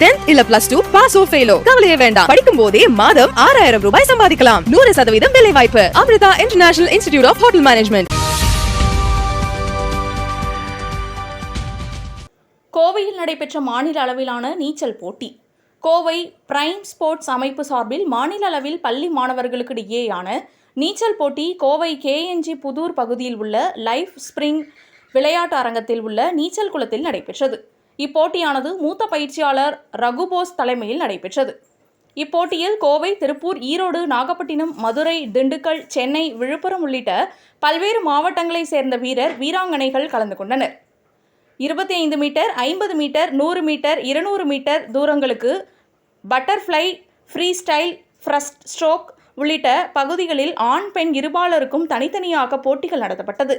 Tenth இல்ல plus two பாஸோ ஃபெயிலோ கவலையே வேண்டாம். படிக்கும் போதே மாதம் ஆறாயிரம் ரூபாய் சம்பாதிக்கலாம். நூறு சதவீதம் வேலை வாய்ப்பு Amrita international institute of hotel management கோவையில் நடைபெற்ற மாநில அளவிலான நீச்சல் போட்டி. கோவை பிரைம் ஸ்போர்ட்ஸ் அமைப்பு சார்பில் மாநில அளவில் பள்ளி மாணவர்களுக்கிடையேயான நீச்சல் போட்டி கோவை கேஎன்ஜி புதூர் பகுதியில் உள்ள லைஃப் ஸ்பிரிங் விளையாட்டு அரங்கத்தில் உள்ள நீச்சல் குளத்தில் நடைபெற்றது. இப்போட்டியானது மூத்த பயிற்சியாளர் ரகுபோஸ் தலைமையில் நடைபெற்றது. இப்போட்டியில் கோவை திருப்பூர் ஈரோடு நாகப்பட்டினம் மதுரை திண்டுக்கல் சென்னை விழுப்புரம் உள்ளிட்ட பல்வேறு மாவட்டங்களைச் சேர்ந்த வீரர் வீராங்கனைகள் கலந்து கொண்டனர். இருபத்தி ஐந்து மீட்டர் ஐம்பது மீட்டர் நூறு மீட்டர் இருநூறு metre தூரங்களுக்கு butterfly free style breast stroke உள்ளிட்ட பகுதிகளில் ஆண் பெண் இருபாலருக்கும் தனித்தனியாக போட்டிகள் நடத்தப்பட்டது.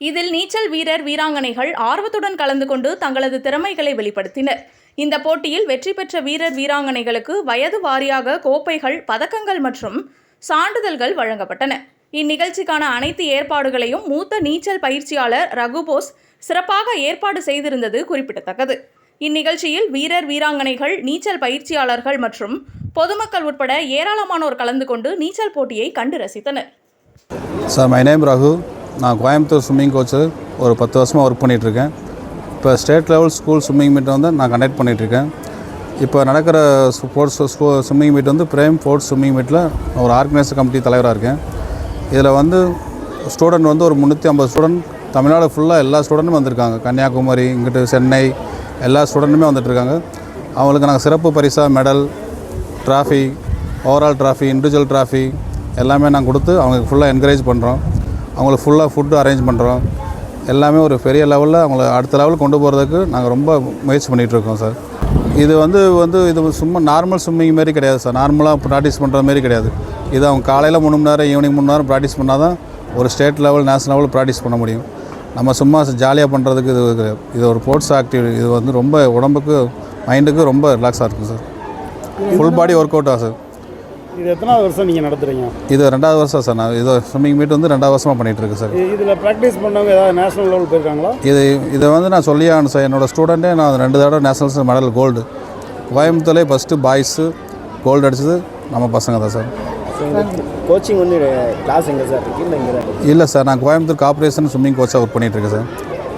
இதில் நீச்சல் வீரர் வீராங்கனைகள் ஆர்வத்துடன் கலந்து கொண்டு தங்களது திறமைகளை வெளிப்படுத்தினர். இந்த போட்டியில் வெற்றி பெற்ற வீரர் வீராங்கனைகளுக்கு வயது வாரியாக கோப்பைகள் பதக்கங்கள் மற்றும் சான்றிதழ்கள் வழங்கப்பட்டன. இந்நிகழ்ச்சிக்கான அனைத்து ஏற்பாடுகளையும் மூத்த நீச்சல் பயிற்சியாளர் ரகுபோஸ் சிறப்பாக ஏற்பாடு செய்திருந்தது குறிப்பிடத்தக்கது. இந்நிகழ்ச்சியில் வீரர் வீராங்கனைகள் நீச்சல் பயிற்சியாளர்கள் மற்றும் பொதுமக்கள் உட்பட ஏராளமானோர் கலந்து கொண்டு நீச்சல் போட்டியை கண்டு ரசித்தனர். நான் கோயம்புத்தூர் ஸ்விம்மிங் கோச்சு ஒரு பத்து வருஷமாக ஒர்க் பண்ணிகிட்ருக்கேன் இப்போ state level school swimming meet வந்து நான் கண்டக்ட் பண்ணிகிட்ருக்கேன் இப்போ நடக்கிற ஸ்போர்ட்ஸ் ஸ்கூ ஸ்விம்மிங் மீட் வந்து பிரேம் ஸ்போர்ட்ஸ் ஸ்விம்மிங் மீட்டில் ஒரு ஆர்கனைசர் கமிட்டி தலைவராக இருக்கேன். இதில் வந்து ஸ்டூடெண்ட் வந்து ஒரு முந்நூற்றி ஐம்பது ஸ்டூடெண்ட் தமிழ்நாடு ஃபுல்லாக எல்லா ஸ்டூடெண்ட்டும் வந்திருக்காங்க. கன்னியாகுமரி இங்கிட்டு சென்னை எல்லா ஸ்டூடெண்ட்டுமே வந்துட்டுருக்காங்க. அவங்களுக்கு நாங்கள் சிறப்பு பரிசாக medal trophy overall trophy individual trophy எல்லாமே நாங்கள் கொடுத்து அவங்களுக்கு ஃபுல்லாக என்கரேஜ் பண்ணுறோம் அவங்களுக்கு ஃபுல்லாக ஃபுட்டு அரேஞ்ச் பண்ணுறோம் எல்லாமே ஒரு பெரிய லெவலில் அவங்கள அடுத்த லெவலுக்கு கொண்டு போகிறதுக்கு நாங்கள் ரொம்ப முயற்சி பண்ணிகிட்ருக்கோம் சார் இது வந்து வந்து இது சும்மா நார்மல் ஸ்விம்மிங் மாரி கிடையாது சார் நார்மலாக ப்ராக்டிஸ் பண்ணுற மாரி கிடையாது. இது அவங்க காலையில் மூணு மணி நேரம் ஈவினிங் மூணு நேரம் ப்ராக்டிஸ் பண்ணால் தான் ஒரு state level national level practice பண்ண முடியும். நம்ம சும்மா ஜாலியாக பண்ணுறதுக்கு இது இது ஒரு ஸ்போர்ட்ஸ் ஆக்டிவிட்டி இது வந்து ரொம்ப உடம்புக்கு மைண்டுக்கு ரொம்ப ரிலாக்ஸாக இருக்கும் சார் ஃபுல் பாடி ஒர்க் அவுட்டாக சார் இது எத்தனாவது வருஷம் நீங்கள் நடத்துகிறீங்க இது ரெண்டாவது வருஷம் சார். நான் இது ஸ்விம்மிங் மீட் வந்து ரெண்டாவது வருஷமாக பண்ணிகிட்டு இருக்கேன் சார். இதில் ப்ராக்டிஸ் பண்ணவங்க ஏதாவது நேஷனல் லெவல் போயிருக்காங்களா? இது இதை வந்து நான் சொல்லி ஆகணும் சார். என்னோடய ஸ்டூடெண்ட்டே நான் ரெண்டு தடவை நேஷனல்ஸ் மெடல் கோல்டு கோயம்புத்தூர்லேயே ஃபஸ்ட்டு பாய்ஸு கோல்டு அடிச்சது நம்ம பசங்க தான் சார். கோச்சிங் வந்து கிளாஸ் எங்கே சார்? இருக்கு இல்லை சார் நான் கோயம்புத்தூர் கார்பரேஷன் ஸ்விம்மிங் கோச்சாக ஒர்க் பண்ணிகிட்ருக்கேன் சார்.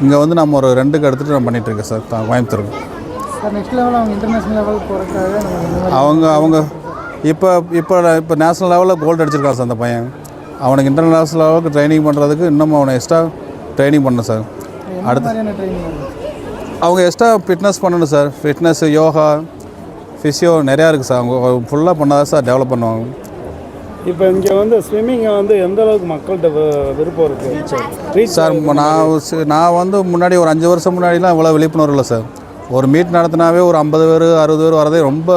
இங்கே வந்து நம்ம ஒரு ரெண்டுக்கு எடுத்துகிட்டு நான் பண்ணிகிட்ருக்கேன் சார் கோயம்புத்தூருக்கு. சார் நெக்ஸ்ட் லெவல் அவங்க இன்டர்நேஷனல் லெவல் போகிறதுக்காக நம்ம இந்த மாதிரி அவங்க அவங்க இப்போ இப்போ இப்போ நேஷனல் லெவலில் கோல்டு அடிச்சிருக்கான் சார் அந்த பையன். அவனுக்கு இன்டர்நேஷனல் லெவலுக்கு ட்ரைனிங் பண்ணுறதுக்கு இன்னும் அவனை எக்ஸ்ட்ரா ட்ரைனிங் பண்ணணும் சார் பண்ணுங்க அவங்க எக்ஸ்ட்ரா ஃபிட்னஸ் பண்ணணும் சார் ஃபிட்னஸ் யோகா ஃபிசியோ நிறையா இருக்குது சார் அவங்க ஃபுல்லாக பண்ணாதான் சார் டெவலப் பண்ணுவாங்க. இப்போ இங்கே வந்து ஸ்விம்மிங்கை வந்து எந்த அளவுக்கு மக்கள்கிட்ட விருப்பம் இருக்குது சார் நான் நான் வந்து முன்னாடி ஒரு அஞ்சு வருஷம் முன்னாடிலாம் இவ்வளோ விழிப்புணர்வு இல்லை சார் ஒரு மீட் நடத்தினாவே ஒரு ஐம்பது பேர் அறுபது பேர் வரதே ரொம்ப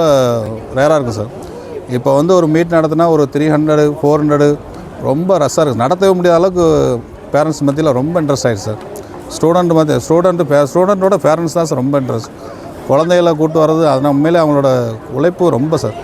ரேராக இருக்குது சார் இப்போ வந்து ஒரு மீட் நடத்தினா ஒரு த்ரீ ஹண்ட்ரடு ஃபோர் ஹண்ட்ரடு ரொம்ப ரஷ்ஷாக இருக்குது நடத்தவே முடியாத அளவுக்கு பேரண்ட்ஸ் மத்தியில் ரொம்ப இன்ட்ரெஸ்ட் ஆகிடுச்சு சார். ஸ்டூடெண்ட் மத்திய ஸ்டூடெண்ட்டு பே ஸ்டூடெண்ட்டோட பேரண்ட்ஸ் தான் சார் ரொம்ப இன்ட்ரெஸ்ட் குழந்தைகளை கூப்பிட்டு வர்றது அதனால் உண்மையிலே அவங்களோட உழைப்பு ரொம்ப சார்.